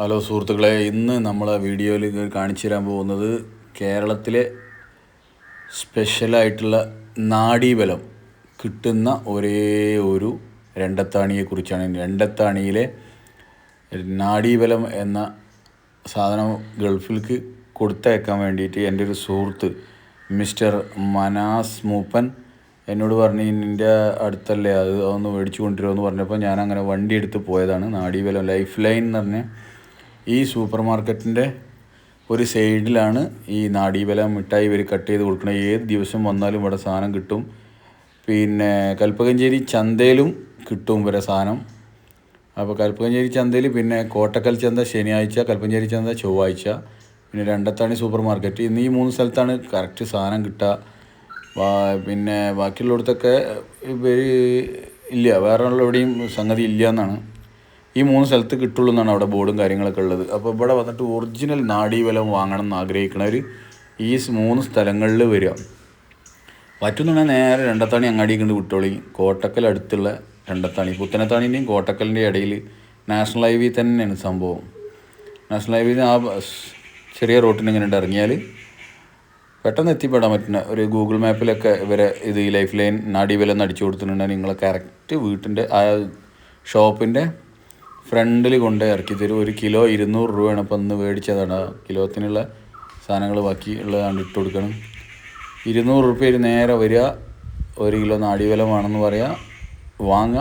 Hello സുഹൃത്തുക്കളെ ഇന്ന് നമ്മൾ വീഡിയോയിൽ കാണിച്ചു തരാൻ പോകുന്നത് കേരളത്തിലെ സ്പെഷ്യലായിട്ടുള്ള നാഡീബലം കിട്ടുന്ന ഒരേ ഒരു രണ്ടത്താണിയെക്കുറിച്ചാണ് രണ്ടത്താണിയിലെ നാഡീബലം എന്ന സാധനം ഗൾഫിലേക്ക് കൊടുത്തയക്കാൻ വേണ്ടിയിട്ട് എന്റെ ഒരു സുഹൃത്ത് മിസ്റ്റർ മനാസ് മൂപ്പൻ എന്നോട് പറഞ്ഞ് നിന്റെ അടുത്തല്ലേ അത് അതൊന്ന് മേടിച്ചു കൊണ്ടുവരുമോ? എന്ന് പറഞ്ഞപ്പോൾ ഞാൻ അങ്ങനെ വണ്ടി എടുത്ത് പോയതാണ്. നാഡീബലം ലൈഫ് ലൈൻ എന്ന് പറഞ്ഞ ഈ സൂപ്പർ മാർക്കറ്റിന്റെ ഒരു സൈഡിലാണ് ഈ നാഡീബലം മിഠായി ഇവർ കട്ട് ചെയ്ത് കൊടുക്കുന്നത് ഏത് ദിവസം വന്നാലും ഇവിടെ സാധനം കിട്ടും. പിന്നെ കൽപ്പകഞ്ചേരി ചന്തയിലും കിട്ടും ഇവരെ സാധനം. അപ്പോൾ കൽപ്പകഞ്ചേരി ചന്തയിൽ പിന്നെ കോട്ടക്കൽ ചന്ത ശനിയാഴ്ച കൽപ്പഞ്ചേരി ചന്ത ചൊവ്വാഴ്ച പിന്നെ രണ്ടത്താണി സൂപ്പർ മാർക്കറ്റ് ഇന്ന് ഈ മൂന്ന് സ്ഥലത്താണ് കറക്റ്റ് സാധനം കിട്ടുക. പിന്നെ ബാക്കിയുള്ളിടത്തൊക്കെ ഇല്ല. വേറെ എവിടെയും സംഗതി ഇല്ല എന്നാണ്. ഈ മൂന്ന് സ്ഥലത്ത് കിട്ടുള്ളൂ എന്നാണ് അവിടെ ബോർഡും കാര്യങ്ങളൊക്കെ ഉള്ളത്. അപ്പോൾ ഇവിടെ വന്നിട്ട് ഒറിജിനൽ നാഡീബലം വാങ്ങണം എന്ന് ആഗ്രഹിക്കുന്നവർ ഈ മൂന്ന് സ്ഥലങ്ങളിൽ വരിക. പറ്റുന്നുണ്ടെങ്കിൽ നേരെ രണ്ടത്താണി അങ്ങാടി കണ്ട് കോട്ടക്കൽ അടുത്തുള്ള രണ്ടത്താണി. പുത്തനത്താണിന്റെയും കോട്ടക്കലിന്റെയും ഇടയിൽ നാഷണൽ ഹൈവേ തന്നെയാണ് സംഭവം. നാഷണൽ ഹൈവേയിൽ ആ ചെറിയ റോട്ടിന് ഇങ്ങനെ ഇറങ്ങിയാൽ പെട്ടെന്ന് എത്തിപ്പെടാൻ പറ്റുന്ന ഒരു ഗൂഗിൾ മാപ്പിലൊക്കെ ഇവരെ ഇത് ഈ ലൈഫ് ലൈൻ നാഡീബലം എന്ന് അടിച്ചു കൊടുത്തിട്ടുണ്ടെങ്കിൽ നിങ്ങളെ കറക്റ്റ് വീട്ടിന്റെ ആ ഷോപ്പിന്റെ ഫ്രണ്ടിൽ കൊണ്ട് ഇറക്കി തരും. ഒരു കിലോ ഇരുന്നൂറ് രൂപയാണ് അപ്പം ഇന്ന് മേടിച്ചതാണ്. കിലോത്തിനുള്ള സാധനങ്ങൾ ബാക്കി ഉള്ളതാണ് ഇട്ട് കൊടുക്കണം. ഇരുന്നൂറ് റുപ്യ നേരെ വരിക. ഒരു കിലോ നാഡീബലം വേണമെന്ന് പറയാം. വാങ്ങാം.